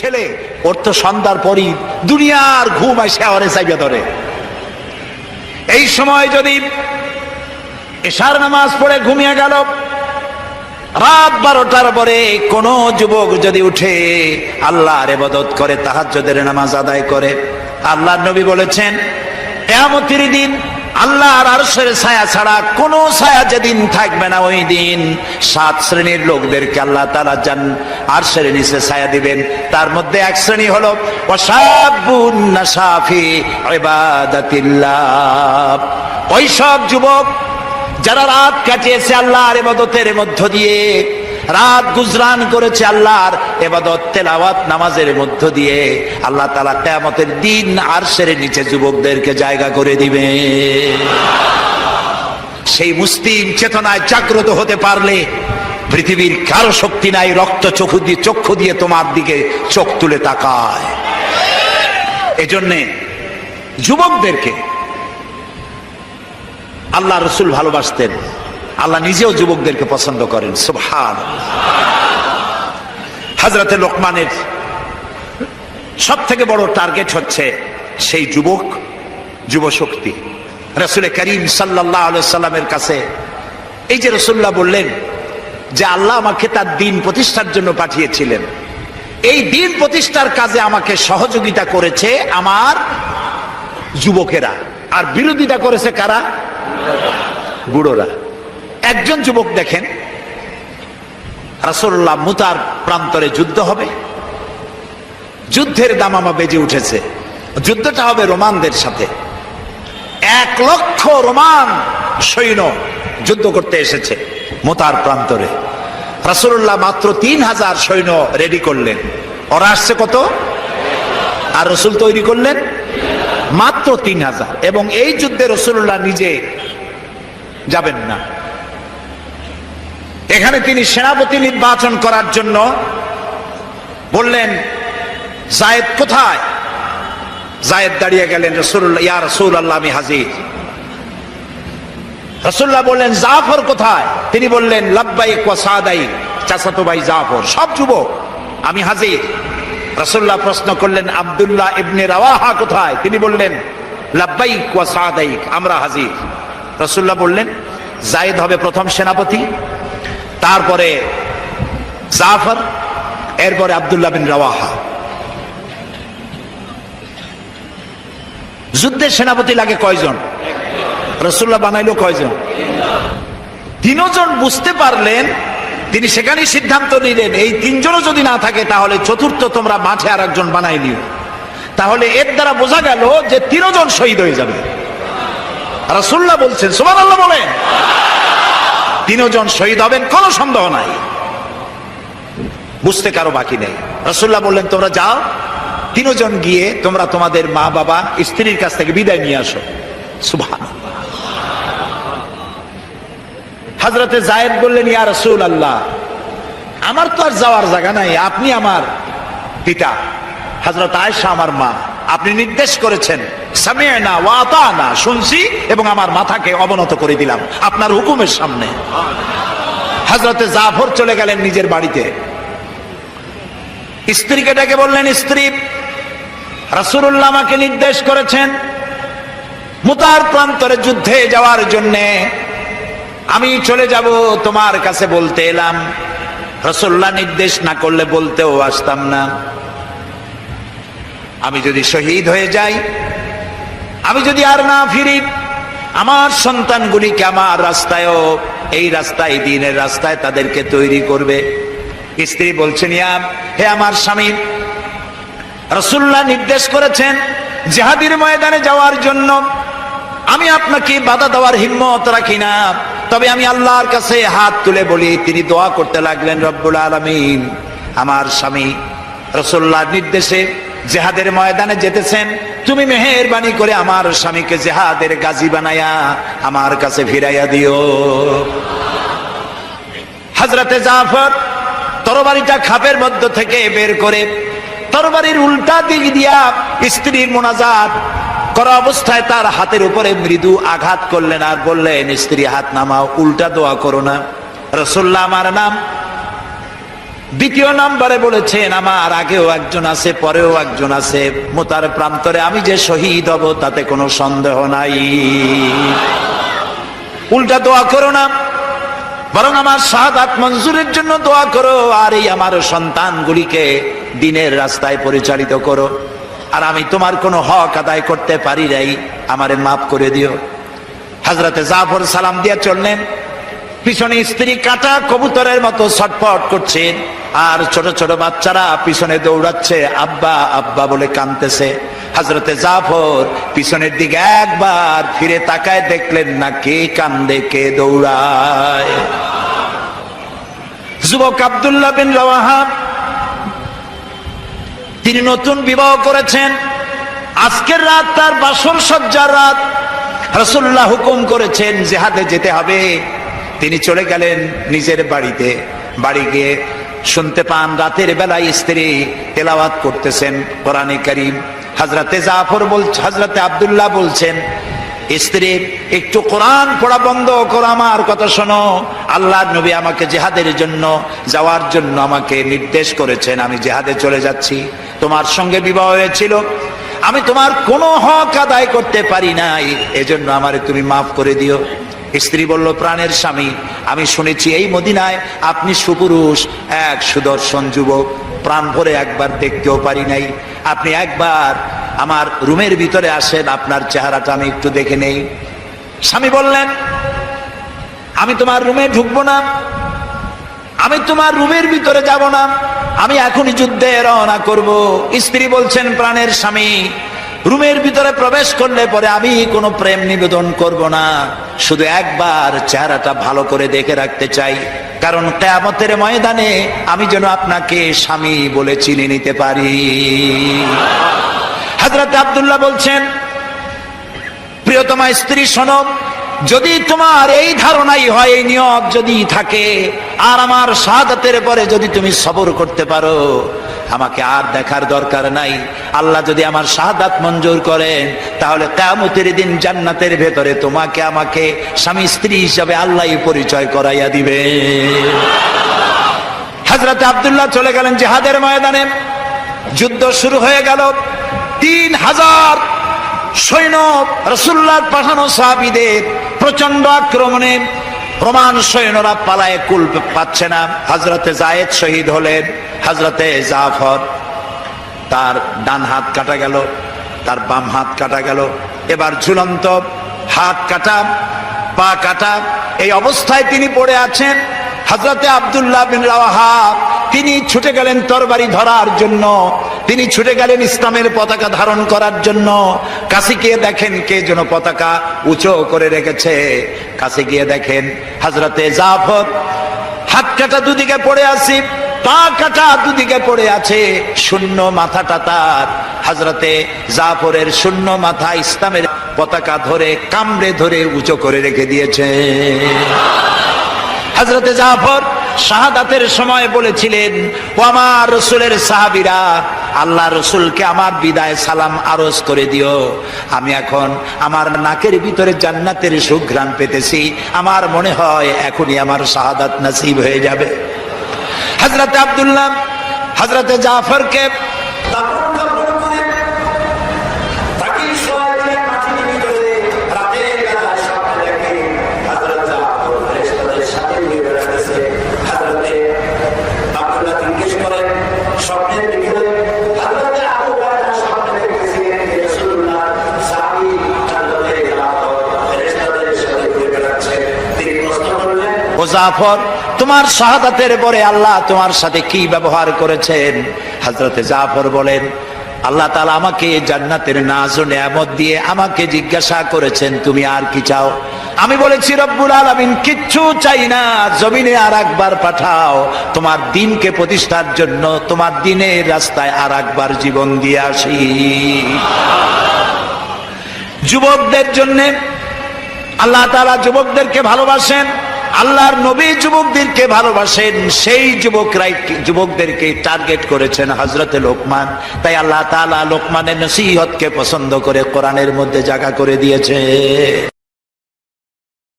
ছেলে, ওর তো সন্ধ্যার পরই দুনিয়ার ঘুম আসে আওয়ারে চাইবে ধরে। এই সময় যদি এশার নামাজ পড়ে ঘুমিয়ে গেল, রাত বারোটার পরে কোন যুবক যদি উঠে আল্লাহর এবাদত করে, তাহাজ্জুদের নামাজ আদায় করে, আল্লাহর নবী বলেছেন, কেয়ামতের দিন আল্লাহর আরশের ছায়া ছাড়া কোনো ছায়া যেদিন থাকবে না ওই দিন। সাত শ্রেণির লোকদেরকে আল্লাহ তারা যান আরশের নিচে ছায়া দিবেন। তার মধ্যে এক শ্রেণি হলো ওয়াসাবুন নাসাফি ইবাদাতিল্লাহ। ওই সব যুবক যারা রাত কাটিয়েছে আল্লাহর এবাদতের মধ্য দিয়ে রাত গুজরান করেছে আল্লাহর এবাদত, তেলাওয়াত নামাজের মধ্য দিয়ে আল্লাহ তালা কেয়ামতের দিন আর সেরে নিচে যুবকদেরকে জায়গা করে দিবে। সেই মুসলিম চেতনায় জাগ্রত হতে পারলে পৃথিবীর কারও শক্তি নাই, রক্ত চক্ষু দিয়ে চক্ষু দিয়ে তোমার দিকে চোখ তুলে তাকায়। এজন্যে যুবকদেরকে আল্লাহ রসুল ভালোবাসতেন। আল্লাহ নিজেও যুবকদেরকে পছন্দ করেন। সুবহান। হাজরতে লোকমানের সব থেকে বড় টার্গেট হচ্ছে সেই যুবক যুব শক্তি রসুল করিম সাল্লাহ সাল্লামের কাছে এই যে রসুল্লাহ বললেন যে আল্লাহ আমাকে তার দিন প্রতিষ্ঠার জন্য পাঠিয়েছিলেন। এই দিন প্রতিষ্ঠার কাজে আমাকে সহযোগিতা করেছে আমার যুবকেরা। আর বিরোধিতা করেছে কারা? বুড়োরা। একজন যুবক দেখেন রাসোল্লাহ মুতার প্রান্তরে যুদ্ধ হবে। যুদ্ধের দামামা বেজে উঠেছে। যুদ্ধটা হবে রোমানদের সাথে। এক লক্ষ রোমান সৈন্য যুদ্ধ করতে এসেছে মোতার প্রান্তরে। রাসুল্লাহ মাত্র তিন হাজার সৈন্য রেডি করলেন। ওরা আসছে কত? আর রসুল তৈরি করলেন? মাত্র তিন হাজার। এবং এই যুদ্ধে রসুল্লাহ নিজে যাবেন না। এখানে তিনি সেনাপতি নির্বাচন করার জন্য বললেন, জায়েদ কোথায়? জায়েদ দাঁড়িয়ে গেলেন রসুল্লাহ আমি হাজির। রসুল্লাহ বললেন, জাফর কোথায়? তিনি বললেন লাব্বাই কোয়াসাদাই চাচাতো ভাই জাফর, সব যুবক, আমি হাজির। রসুল্লাহ প্রশ্ন করলেন, আবদুল্লাহ ইবনে রাওয়াহা কোথায়? তিনি বললেন লাব্বাই কোয়াসাদাই আমরা হাজির। রসুল্লাহ বললেন, জায়েদ হবে প্রথম সেনাপতি তারপরে জাফর, এরপরে আবদুল্লাহ বিন রাওয়াহা। যুদ্ধের সেনাপতি লাগে কয়জন? রসুল্লাহ বানাইলো কয়জন? তিনজন বুঝতে পারলেন, তিনি সেখানেই সিদ্ধান্ত নিলেন, এই তিনজনও যদি না থাকে, তাহলে চতুর্থ তোমরা মাঠে আর একজন বানাই নিও। তাহলে এর দ্বারা বোঝা গেল যে তিনজন শহীদ হয়ে যাবে। রসুল্লাহ বলছেন সোমান আল্লাহ বলেন। তিনজন শহীদ হবেন, কোনো সন্দেহ নাই। বুঝতে কারও বাকি নেই। রসুল্লাহ বললেন, তোমরা যাও, তিনজন গিয়ে তোমরা তোমাদের মা, বাবা, স্ত্রীর কাছ থেকে বিদায় নিয়ে আসো। সুভান হাজরতে জায়েদ বললেন, ইয়া রসুল আল্লাহ আমার তো আর যাওয়ার জায়গা নাই, আপনি আমার পিতা। হাজরত আয়সা আমার মা। আপনি নির্দেশ করেছেন সামিয়ানা ওয়াতানা শুনছি এবং আমার মাথাকে অবনত করে দিলাম আপনার হুকুমের সামনে। হাজরতে জাফর চলে গেলেন নিজের বাড়িতে। স্ত্রীকে ডেকে বললেন, স্ত্রী রাসুল্লাহ আমাকে নির্দেশ করেছেন মুতার প্রান্তরে যুদ্ধে যাওয়ার জন্যে। আমি চলে যাব তোমার কাছে বলতে এলাম। রসুল্লাহ নির্দেশ না করলে বলতেও আসতাম না। আমি যদি শহীদ হয়ে যাই, আমি যদি আর না ফিরি, আমার সন্তানগুলিকে আমার রাস্তায়ও, এই রাস্তায়, দিনের রাস্তায় তাদেরকে তৈরি করবে। স্ত্রী বলছেন, ইয়া হে আমার স্বামী রসুল্লাহ নির্দেশ করেছেন জেহাদির ময়দানে যাওয়ার জন্য। আমি আপনাকে বাধা দেওয়ার হিম্মত রাখি না, তবে আমি আল্লাহর কাছে হাত তুলে বলি, তিনি দোয়া করতে লাগলেন, রব্বুল আলমিন। আমার স্বামী রসুল্লাহ নির্দেশে জেহাদের ময়দানে যেতেছেন, তুমি মেহেরবানি করে আমার স্বামীকে জেহাদের গাজী বানায়া আমার কাছে ফিরাইয়া দিও। হাজরাতে জাফর তরবারিটা খাপের মধ্য থেকে বের করে তরবারির উল্টা দিক দিয়া স্ত্রীর মোনাজাত করা অবস্থায় তার হাতের উপরে মৃদু আঘাত করলেন আর বললেন, স্ত্রী হাত নামাও, উল্টা দোয়া করো না। রসুল্লাহ আমার নাম দ্বিতীয় নাম্বারে বলেছেন, আমার আগেও একজন আছে, পরেও একজন আছে। মোতার প্রান্তরে আমি যে শহীদ হব, তাতে কোনো সন্দেহ নাই। উল্টা দোয়া করো না, বরং আমার শাহাদাত মঞ্জুরের জন্য দোয়া করো, আর এই আমার সন্তানগুলিকে দিনের রাস্তায় পরিচালিত করো। আর আমি তোমার কোনো হক আদায় করতে পারি নাই, আমারে মাফ করে দিও। হাজরাতে জাফর সালাম দিয়ে চললেন, পিছনে স্ত্রী কাটা কবুতরের মতো ছটফট করছেন। আর ছোট ছোট বাচ্চারা পিছনে দৌড়াচ্ছে, আব্বা আব্বা বলে কানতেছে। হাজরতে জাফর পিছনের দিকে একবার ফিরে তাকায় দেখলেন না কে কান্দে, কে দৌড়ায়। যুবক আবদুল্লাহ বিন রওয়াহা তিনি নতুন বিবাহ করেছেন। আজকের রাত তার বাসর সজ্জার রাত। রসুল্লাহ হুকুম করেছেন, জেহাদে যেতে হবে। তিনি চলে গেলেন নিজের বাড়িতে। বাড়ি গিয়ে শুনতে পান, রাতের বেলায় স্ত্রী তেলাওয়াত করতেছেন কোরআনে করিম। হাজরাতে জাফর বল, হাজরাতে আবদুল্লাহ বলছেন, স্ত্রী, একটু কোরআন পড়া বন্ধ করো আমার কথা শোনো। আল্লাহ নবী আমাকে জেহাদের জন্য, যাওয়ার জন্য আমাকে নির্দেশ করেছেন। আমি জেহাদে চলে যাচ্ছি। তোমার সঙ্গে বিবাহ হয়েছিল। আমি তোমার কোনো হক আদায় করতে পারি নাই। এজন্য আমারে তুমি মাফ করে দিও। স্ত্রী বলল, প্রাণের স্বামী, আমি শুনেছি এই মদিনায় আপনি সুপুরুষ, এক সুদর্শন যুবক। প্রাণ ভরে একবার দেখতেও পারি নাই। আপনি একবার আমার রুমের ভিতরে আসেন, আপনার চেহারাটা আমি একটু দেখে নেই। স্বামী বললেন, আমি তোমার রুমে ঢুকবো না। আমি তোমার রুমের ভিতরে যাব না। আমি এখনই যুদ্ধে রওনা করব। স্ত্রী বলছেন, প্রাণের স্বামী রুমের ভিতরে প্রবেশ করলে পরে আমি কোনো প্রেম নিবেদন করব না। শুধু একবার চেহারাটা ভালো করে দেখে রাখতে চাই। কারণ কেয়ামতের ময়দানে আমি যেন আপনাকে স্বামী বলে চিনে নিতে পারি। হাজরাতে আবদুল্লাহ বলছেন, প্রিয়তমা স্ত্রী সনব যদি তোমার এই ধারণাই হয়, এই নিয়ত যদি থাকে, আর আমার শাহাদাতের পরে যদি তুমি সবর করতে পারো, আমাকে আর দেখার দরকার নাই। আল্লাহ যদি আমার শাহাদাত মঞ্জুর করেন, তাহলে কামতের দিন জান্নাতের ভেতরে তোমাকে আমাকে স্বামী স্ত্রী হিসাবে আল্লাহ পরিচয় করাইয়া দিবে। হাজরত আবদুল্লাহ চলে গেলেন জেহাদের ময়দানে। যুদ্ধ শুরু হয়ে গেল। তিন হাজার সৈন্য রসুল্লাহ পাঠানো সাহাবিদের প্রচণ্ড আক্রমণে রোমান সৈন্যরা পালায়, কুল পাচ্ছে না। হাজরতে জায়েদ শহীদ হলেন হাজরতে জাফর। তার ডান হাত কাটা গেল, তার বাম হাত কাটা গেল, এবার ঝুলন্ত হাত কাটা, পা কাটা, এই অবস্থায় তিনি পড়ে আছেন হাজরতে আবদুল্লাহ বিন রাওয়াহা। তিনি ছুটে গেলেন তরবারি ধরার জন্য। তিনি ছুটে গেলেন ইসলামের পতাকা ধারণ করার জন্য। কাছে গিয়ে দেখেন কে যেন পতাকা উঁচু করে রেখেছে। কাছে গিয়ে দেখেন হজরতে জাফর। হাত কাটা দুদিকে পড়ে আসি পা কাটা দুদিকে পড়ে আছে, শূন্য মাথাটা তার। হাজরতে জাফরের শূন্য মাথা ইসলামের পতাকা ধরে কামড়ে ধরে উঁচু করে রেখে দিয়েছে। হজরতে জাফর শাহাদাতের সময় বলেছিলেন ও আমার রসুলের সাহাবিরা, আল্লাহ রসুলকে আমার বিদায় সালাম আরজ করে দিও। আমি এখন আমার নাকের ভিতরে জান্নাতের সুঘ্রাণ পেতেছি। আমার মনে হয় এখনই আমার শাহাদাত নাসিব হয়ে যাবে। হজরতে আবদুল্লাহ হজরতে জাফরকে জাফর তোমার শাহাদাতের পরে আল্লাহ তোমার সাথে কি ব্যবহার করেছেন? হযরতে জাফর বলেন, আল্লাহ তালা আমাকে জান্নাতের নাজ ও নিয়ামত দিয়ে আমাকে জিজ্ঞাসা করেছেন, তুমি আর কি চাও? আমি বলেছি, রব্বুল আলমিন, কিচ্ছু চাই না, জমিনে আর একবার পাঠাও। তোমার দিনকে প্রতিষ্ঠার জন্য তোমার দিনের রাস্তায় আর একবার জীবন দিয়ে আসি। যুবকদের জন্য আল্লাহ তালা যুবকদেরকে ভালোবাসেন। আল্লাহর নবী যুবকদেরকে ভালোবাসেন, সেই যুবকরাই যুবকদেরকে টার্গেট করেছেন হজরতে লোকমান। তাই আল্লাহ তালা লোকমানের নসিহতকে পছন্দ করে কোরআনের মধ্যে জায়গা করে দিয়েছে।